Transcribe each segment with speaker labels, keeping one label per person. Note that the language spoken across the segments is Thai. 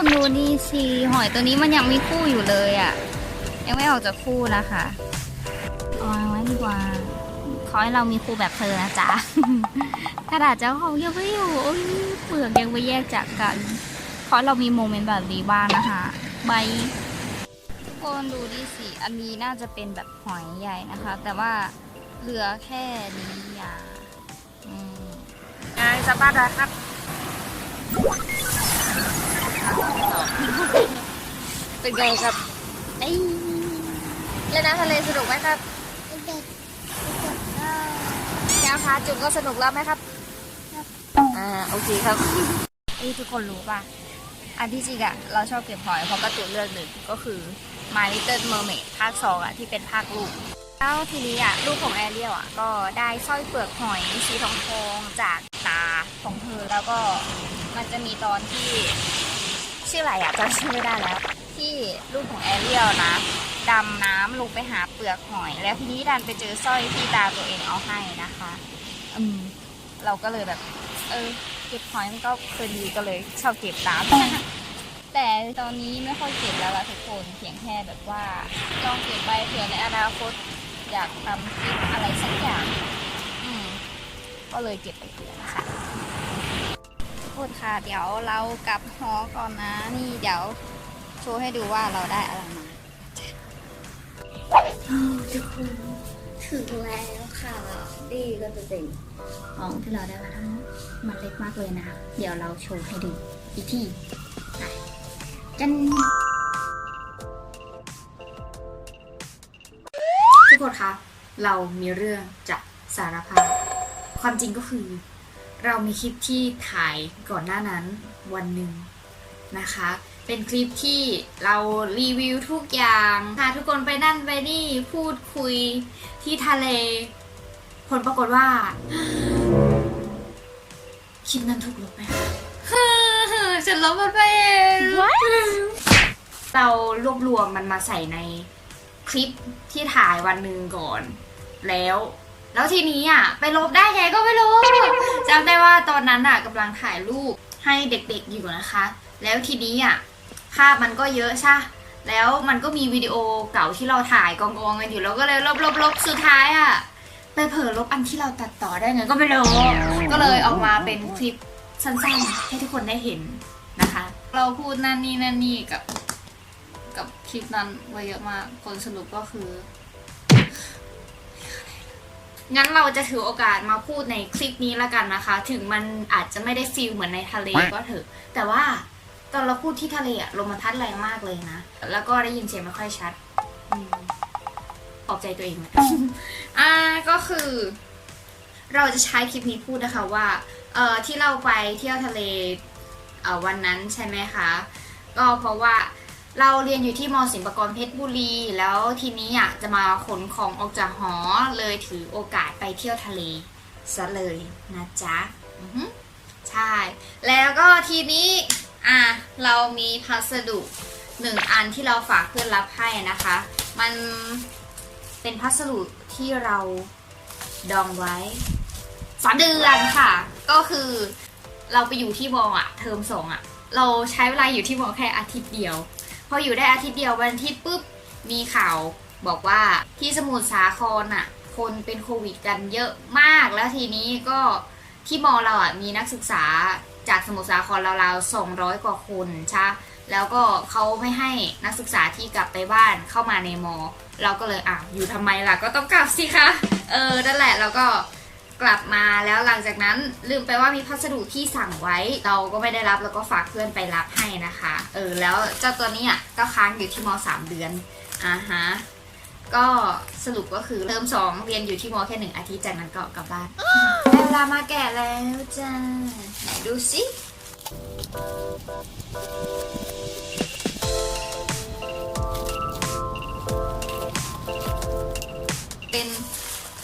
Speaker 1: คนดูนี่สิหอยตัวนี้มันยังมีคู่อยู่เลยอะ ยังไม่ออกจากคู่นะคะเอาไว้ดีกว่า ขอให้เรามีครูแบบเธอนะจ๊ะกระดาษเจ้าของยังไม่อยู่โอ้ยเปลือกยังไม่แยกจากกัน ขอให้เรามีโมเมนต์แบบนี้บ้างนะคะบายทุกคนดูดิสิอันนี้น่าจะเป็นแบบหอยใหญ่นะคะ แต่ว่าเหลือแค่นี้อย่าอืม
Speaker 2: ไงสบายดีครับ เป็นไงครับ
Speaker 1: เอ้ย
Speaker 2: เล่นน้ำทะเลสนุกไหมครับ
Speaker 1: เด็ก
Speaker 2: แก้วพาจุกก็สนุกแล้วไหมครับอ่าโอเคครับเอ้ยทุกคนรู้ป่ะ อันที่จริงอะเราชอบเก็บหอยเพราะการ์ตูนเรื่องหนึ่งก็คือ My Little Mermaid ภาคสองอะที่เป็นภาคลูกแล้วทีนี้อะลูกของแอเรียลอะก็ได้สร้อยเปลือกหอยสีทองทองๆจากตาของเธอแล้วก็มันจะมีตอนที่ ชื่ออะไรอะจำชื่อไม่ได้แล้ว ที่ลูกของแอเรียลนะดำน้ำลงไปหาเปลือกหอย แล้วทีนี้ดันไปเจอสร้อยที่ตาตัวเองเอาให้นะคะ อืม เราก็เลยแบบ เออ เก็บหอยมันก็เคยดีก็เลยชอบเก็บตาม แต่ตอนนี้ไม่ค่อยเก็บแล้วละทุกคนเพียงแค่แบบว่าลองเก็บไปเผื่อในอนาคตอยากทำคลิปอะไรสักอย่าง อืม ก็เลยเก็บไปเผื่อนะคะ คนค่ะ เดี๋ยวเรากลับหอก่อนนะ นี่เดี๋ยวโชว์ให้ดูว่าเราได้อะไรมา
Speaker 1: ทุกคนถึงแล้วค่ะนี่ก็จะเป็นของที่เราได้มาทั้งมดมันเล็กมากเลยนะคะ เดี๋ยวเราโชว์ให้ดูอีกที่ไปจัน
Speaker 2: ทุกคนคะเรามีเรื่องจะสารภาพความจริงก็คือ เรามีคลิปที่ถ่ายก่อนหน้านั้นวันหนึ่งนะคะ เป็นคลิปที่เรารีวิวทุกอย่างพาทุกคนไปนั่นไปนี่พูดคุยที่ทะเล ผลปรากฏว่าคลิปนั้นถูกลบไปค่ะฉันลบมันไปเองเรารวบรวมมันมาใส่ในคลิปที่ถ่ายวันหนึ่งก่อน แล้ว แล้วทีนี้อะไปลบได้ไงก็ไม่รู้จำได้ว่าตอนนั้นอะกำลังถ่ายรูปให้เด็กๆอยู่นะคะ แล้วทีนี้อะภาพมันก็เยอะใช่แล้วมันก็มีวิดีโอเก่าที่เราถ่ายกองๆกันอยู่แล้วก็เลยลบลบลบสุดท้ายอะไปเผลอลบอันที่เราตัดต่อได้ไงก็ไม่รู้ก็เลยออกมาเป็นคลิปสั้นๆ ให้ทุกคนได้เห็นนะคะ เราพูดนั่นนี่นั่นนี่กับ กับคลิปนั้นไว้เยอะมากผลสรุปก็คือ งั้นเราจะถือโอกาสมาพูดในคลิปนี้แล้วกันนะคะ ถึงมันอาจจะไม่ได้ฟีลเหมือนในทะเลก็เถอะ แต่ว่าตอนเราพูดที่ทะเลอะลมมันพัดแรงมากเลยนะ แล้วก็ได้ยินเสียงไม่ค่อยชัดอืมปลอบใจตัวเองเหมือนกันอ่าก็คือ เราจะใช้คลิปนี้พูดนะคะว่า เอ่อที่เราไปเที่ยวทะเลเอ่อวันนั้นใช่ไหมคะ ก็เพราะว่า เราเรียนอยู่ที่มศิลปากรเพชรบุรี แล้วทีนี้อยากจะมาขนของออกจากหอเลยถือโอกาสไปเที่ยวทะเลซะเลยนะจ๊ะใช่ แล้วก็ทีนี้อะเรามีพัสดุหนึ่งอันที่เราฝากเพื่อนรับให้นะคะ มันเป็นพัสดุที่เราดองไว้สามเดือนค่ะ ก็คือเราไปอยู่ที่มออะเทอมสองอะเราใช้เวลาอยู่ที่มอแค่อาทิตย์เดียว พออยู่ได้อาทิตย์เดียววันทิตย์ปุ๊บมีข่าวบอกว่าที่สมุทรสาครอะ คนเป็นโควิดกันเยอะมากแล้วทีนี้ก็ที่มอเราอะมีนักศึกษาจากสมุทรสาครราวๆ200กว่าคนใช่แล้วก็เขาไม่ให้นักศึกษาที่กลับไปบ้านเข้ามาในมอ เราก็เลยอะอยู่ทำไมล่ะก็ต้องกลับสิคะเออนั่นแหละแล้วก็ กลับมาแล้วหลังจากนั้นลืมไปว่ามีพัสดุที่สั่งไว้ เราก็ไม่ได้รับแล้วก็ฝากเพื่อนไปรับให้นะคะ เออแล้วเจ้าตัวนี้อะก็ค้างอยู่ที่มสามเดือนอ่าฮะก็สรุปก็คือเทอมสองเรียนอยู่ที่มแค่หนึ่งอาทิตย์จากนั้นก็กลับบ้านได้เวลามาแกะแล้วจ้าไหนดูสิเป็น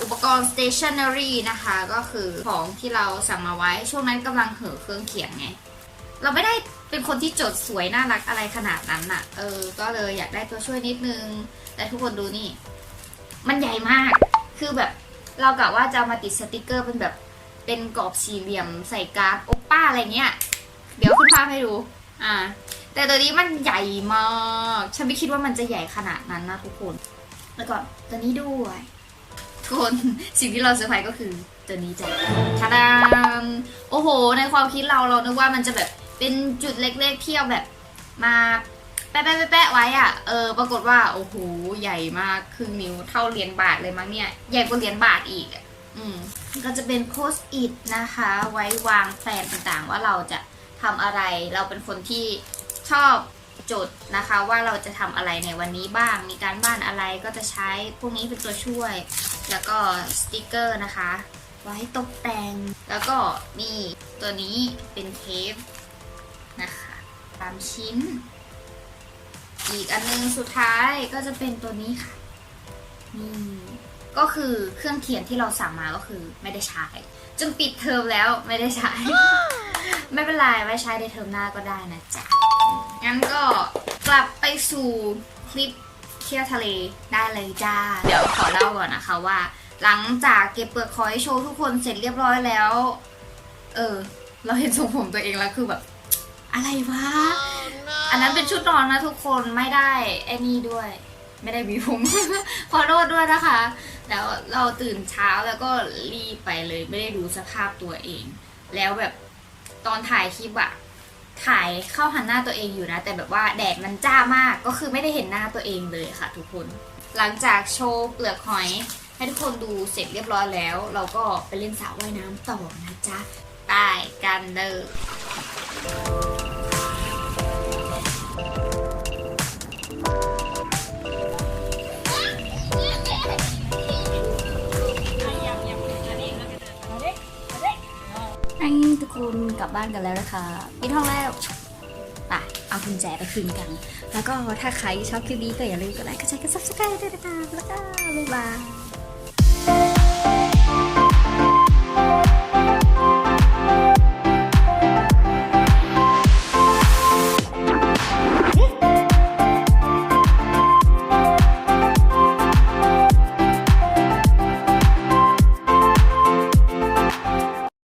Speaker 2: อุปกรณ์ stationery นะคะ ก็คือของที่เราสั่งมาไว้ช่วงนั้นกำลังเห่อเครื่องเขียนไง เราไม่ได้เป็นคนที่จดสวยน่ารักอะไรขนาดนั้นน่ะเออ ก็เลยอยากได้ตัวช่วยนิดนึง แต่ทุกคนดูนี่ มันใหญ่มาก คือแบบเรากะว่าจะามาติดสติกเกอร์เป็นแบบเป็นกรอบสี่เหลี่ยมใส่การ์ดโอปป้าอะไรเงี้ย เดี๋ยวขึ้นภาพให้ดู อ่า แต่ตัวนี้มันใหญ่มาก ฉันไม่คิดว่ามันจะใหญ่ขนาดนั้นนะทุกคน แล้วก็ตัวนี้ด้วย ทุกคนสิ่งที่เราเซอร์ไพรส์ก็คือตัวนี้จ้ะทาดามโอ้โห ในความคิดเราเรานึกว่ามันจะแบบเป็นจุดเล็กๆที่เอาแบบมาแปะแปะแปะไว้อะเออ ปรากฏว่า โอ้โห ใหญ่มากครึ่งนิ้วเท่าเหรียญบาทเลยมั้งเนี่ย ใหญ่กว่าเหรียญบาทอีกอะอืม ก็จะเป็นโพสต์อิทนะคะ ไว้วางแผนต่างๆ ว่าเราจะทำอะไร เราเป็นคนที่ชอบ จดนะคะว่าเราจะทำอะไรในวันนี้บ้าง มีการบ้านอะไรก็จะใช้พวกนี้เป็นตัวช่วย แล้วก็สติกเกอร์นะคะไว้ตกแต่ง แล้วก็นี่ตัวนี้เป็นเทปนะคะตามชิ้น อีกอันนึงสุดท้ายก็จะเป็นตัวนี้ค่ะนี่ก็คือเครื่องเขียนที่เราสั่งมาก็คือไม่ได้ใช้จนปิดเทอมแล้วไม่ได้ใช้ ไม่เป็นไรไว้ใช้ในเทอมหน้าก็ได้นะจ๊ะ งั้นก็กลับไปสู่คลิปเที่ยวทะเลได้เลยจ้า เดี๋ยวขอเล่าก่อนนะคะว่า หลังจากเก็บเปลือกหอยโชว์ทุกคนเสร็จเรียบร้อยแล้ว เออ เราเห็นทรงผมตัวเองแล้วคือแบบ อะไรวะ อันนั้นเป็นชุดนอนนะทุกคนไม่ได้ไอ้นี่ด้วย ไม่ได้บีผม ขอโทษด้วยนะคะ แล้วเราตื่นเช้าแล้วก็รีบไปเลย ไม่ได้ดูสภาพตัวเอง แล้วแบบ ตอนถ่ายคลิปอะถ่ายเข้าหันหน้าตัวเองอยู่นะ แต่แบบว่าแดดมันจ้ามากก็คือไม่ได้เห็นหน้าตัวเองเลยค่ะ ทุกคน หลังจากโชว์เปลือกหอย ให้ทุกคนดูเสร็จเรียบร้อยแล้ว เราก็ไปเล่นสระว่ายน้ำต่อนะจ๊ะไปกันเลย
Speaker 1: ให้ทุกคนกลับบ้านกันแล้วนะคะปิดห้องแล้วไปเอากุญแจไปคืนกัน แล้วก็ถ้าใครชอบคลิปนี้ก็อย่าลืมกดไลค์กดแชร์กดซับสไครต์ด้วยนะคะแล้วก็บ๊ายบาย